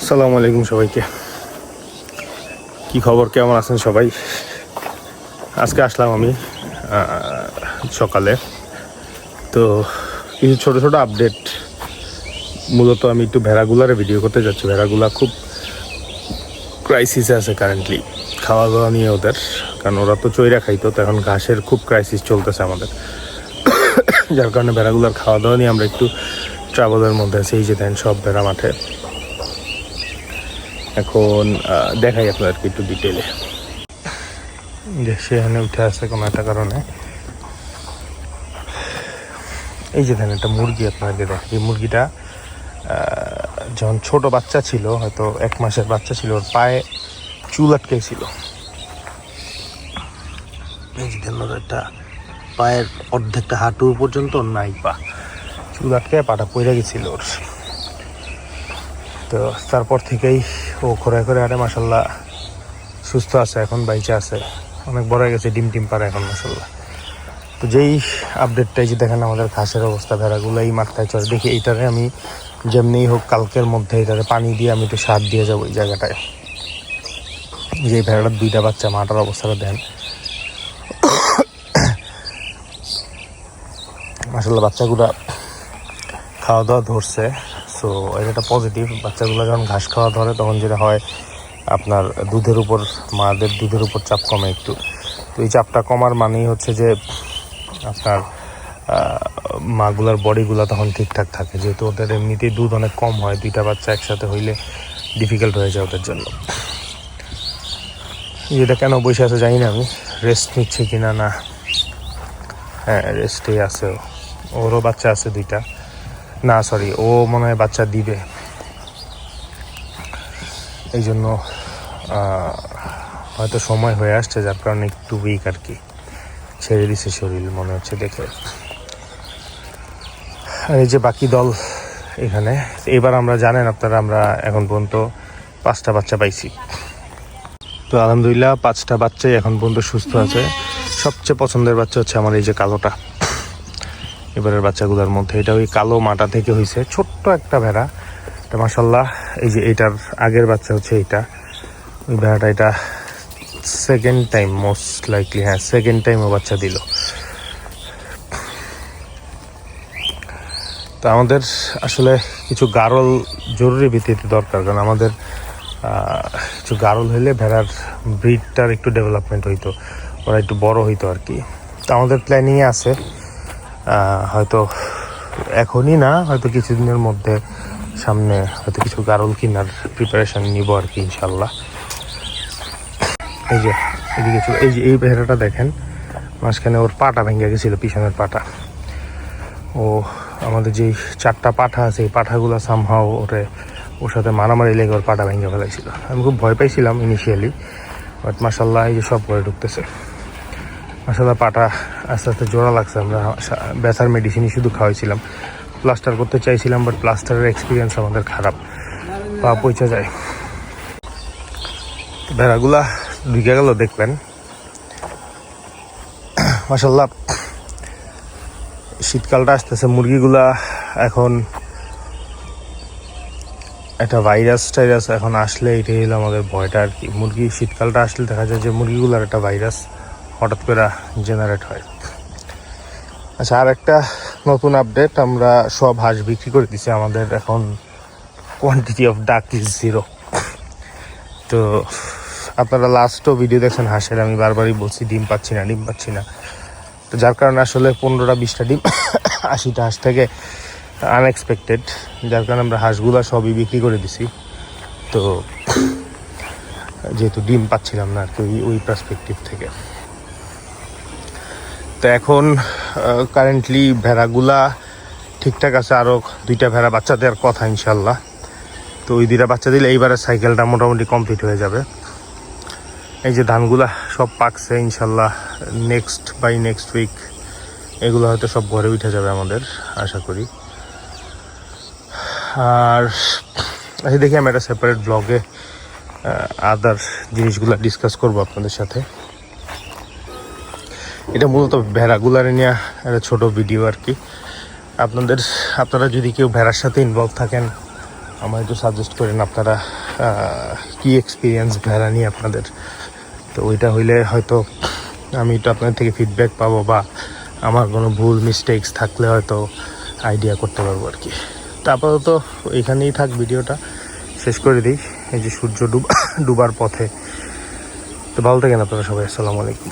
আসসালামু আলাইকুম সবাইকে। কি খবর? কেমন আছেন সবাই? আজকে আসলাম আমি সকালে। তো কিছু ছোট ছোট আপডেট মূলত আমি একটু ভেড়াগুলারে ভিডিও করতে যাচ্ছি। ভেড়াগুলা খুব ক্রাইসিসে আছে কারেন্টলি খাওয়া দাওয়া নিয়ে ওদের। কারণ ওরা তো চৈরা খাইতো, তো এখন ঘাসের খুব ক্রাইসিস চলতেছে আমাদের। যার কারণে ভেড়াগুলার খাওয়া দাওয়া নিয়ে আমরা একটু ট্রাভেলের মধ্যে আছি, এই যে দেন সব ভেড়া মাঠে। এখন দেখাই আপনাদেরকে একটু ডিটেলে যে সেখানে উঠে আসছে কোনো একটা কারণে। এই যে দেখেন, একটা মুরগি আপনাকে দেখেন এই মুরগিটা যখন ছোট বাচ্চা ছিল, হয়তো এক মাসের বাচ্চা ছিল, ওর পায়ে চুল আটকে ছিল এই যে একটা পায়ের অর্ধেকটা হাঁটু পর্যন্ত নাই পা। চুল আটকে পাটা পড়ে গেছিল ওর। তো তারপর থেকেই ও ঘোরায় করে আরে মাসাল্লাহ সুস্থ আছে, এখন বাইচে আছে। অনেক বড় হয়ে গেছে, ডিম টিম পারে এখন মাসাল্লাহ তো যেই আপডেটটাই যে দেখেন আমাদের ঘাসের অবস্থা, ভেড়াগুলো এই মাঠটায় চলে দেখি এইটারে আমি যেমনি হোক কালকের মধ্যে এটারে পানি দিয়ে আমি একটু সার দিয়ে যাব এই জায়গাটায়। যে ভেড়াটার দুইটা বাচ্চা, মাটার অবস্থাটা দেন মাসাল্লাহ বাচ্চাগুলা খাওয়া দাওয়া ধরছে। সো এটা একটা পজিটিভ বাচ্চাগুলো যখন ঘাস খাওয়া ধরে, তখন যেটা হয়, আপনার দুধের উপর, মাদের দুধের উপর চাপ কমে একটু। তো এই চাপটা কমার মানেই হচ্ছে যে, আপনার মাগুলার বডিগুলো তখন ঠিকঠাক থাকে। যেহেতু ওদের এমনিতেই দুধ অনেক কম হয়, দুইটা বাচ্চা একসাথে হইলে ডিফিকাল্ট হয়ে যায় ওদের জন্য। এটা কেন বসে আছে জানি না আমি। রেস্ট নিচ্ছে কিনা না? হ্যাঁ রেস্টেই আছে। ওরও বাচ্চা আছে দুইটা। না সরি ও মনে হয় বাচ্চা দিবে। এই জন্য হয়তো সময় হয়ে আসছে, যার কারণে একটু উইক আর কি। ছেড়ে দিছে শরীর, মনে হচ্ছে দেখে। আর এই যে বাকি দল এখানে, এবার আমরা জানেন আপনারা, আমরা এখন পর্যন্ত পাঁচটা বাচ্চা পাইছি। তো আলহামদুলিল্লাহ, পাঁচটা বাচ্চাই এখন পর্যন্ত সুস্থ আছে। সবচেয়ে পছন্দের বাচ্চা হচ্ছে আমার এই যে কালোটা। এবারের বাচ্চাগুলোর মধ্যে। এটা ওই কালো মাটা থেকে হয়েছে ছোট্ট একটা ভেড়া। এটা মাসাল্লাহ এই যে এটার আগের বাচ্চা হচ্ছে এইটা ওই ভেড়াটা এটা সেকেন্ড টাইম মোস্ট লাইকলি হ্যাঁ সেকেন্ড টাইম ও বাচ্চা দিল। তো আমাদের আসলে কিছু গারল জরুরি ভিত্তিতে দরকার, কারণ আমাদের কিছু গারল হইলে ভেড়ার ব্রিডটার একটু ডেভেলপমেন্ট হইতো, ওরা একটু বড় হইতো আর কি। তো আমাদের প্ল্যানিংয়ে আছে। হয়তো এখনই না, হয়তো কিছুদিনের মধ্যে সামনে হয়তো কিছু গারল কিনার প্রিপারেশন নিব আর কি, ইনশাল্লাহ। এই যে, এদিকে এই যে, এই ভেড়াটা দেখেন, মাঝখানে ওর পাটা ভেঙে গেছিল, পিছনের পাটা। ও, আমাদের যেই চারটা পাঠা আছে, এই পাঠাগুলো সামহাও ওরে, ওর সাথে মারামারি লেগে ওর পাটা ভেঙে ফেলাইছিল। আমি খুব ভয় পাইছিলাম ইনিশিয়ালি বাট মাসাল্লাহ এই যে সব করে ঢুকতেছে। মাসাল্লাহ পাটা আস্তে আস্তে জোড়া লাগছে, আমরা ব্যথার মেডিসিনই শুধু খাওয়াইছিলাম। প্লাস্টার করতে চাইছিলাম বাট প্লাস্টারের এক্সপিরিয়েন্স আমাদের খারাপ। পা পৌঁছে যায়। ভেড়াগুলা ঢুকে গেল, দেখবেন। মাসাল্লাহ শীতকালটা আসতেছে, মুরগিগুলা এখন একটা ভাইরাস টাইরাস এখন আসলে এটাই হলো আমাদের ভয়টা আর কি। মুরগি, শীতকালটা আসলে দেখা যায় যে মুরগিগুলার একটা ভাইরাস হঠাৎ করে জেনারেট হয়। আচ্ছা আর একটা নতুন আপডেট আমরা সব হাঁস বিক্রি করে দিছি, আমাদের এখন quantity of duck is zero তো আপনারা লাস্টও ভিডিও দেখছেন হাঁসের, আমি বারবারই বলছি, ডিম পাচ্ছি না, ডিম পাচ্ছি না। তো যার কারণে আসলে পনেরোটা, বিশটা ডিম, আশিটা হাঁস থেকে আনএক্সপেক্টেড যার কারণে আমরা হাঁসগুলা সবই বিক্রি করে দিছি। তো যেহেতু ডিম পাচ্ছিলাম না আর কি, ওই- ওই পার্সপেক্টিভ থেকে। তো এখন কারেন্টলি ভেড়াগুলা ঠিকঠাক আছে আরও দুইটা ভেড়া বাচ্চা দেওয়ার কথা ইনশাল্লাহ তো ওই দুইটা বাচ্চা দিলে এইবারে সাইকেলটা মোটামুটি কমপ্লিট হয়ে যাবে। এই যে ধানগুলা সব পাকছে ইনশাল্লাহ নেক্সট বাই নেক্সট উইক এগুলো হয়তো সব ঘরে উঠে যাবে আমাদের, আশা করি। আর আচ্ছা দেখি আমি একটা সেপারেট ব্লগে আদার জিনিসগুলো ডিসকাস করব আপনাদের সাথে। এটা মূলত ভেড়াগুলারে নিয়ে একটা ছোট ভিডিও আর কি। আপনাদের, আপনারা যদি কেউ ভেড়ার সাথে ইনভলভ থাকেন আমার একটু সাজেস্ট করেন আপনারা কি এক্সপিরিয়েন্স ভেড়া নিয়ে আপনাদের। তো ওইটা হইলে হয়তো আমি একটু আপনাদের থেকে ফিডব্যাক পাবো বা আমার কোনো ভুল মিস্টেক্স থাকলে হয়তো আইডিয়া করতে পারব আর কি। তা আপাতত এখানেই থাক ভিডিওটা শেষ করে দিই। এই যে সূর্য ডুব, ডুবার পথে। তো ভালো থাকেন আপনারা সবাই। আসসালামু আলাইকুম।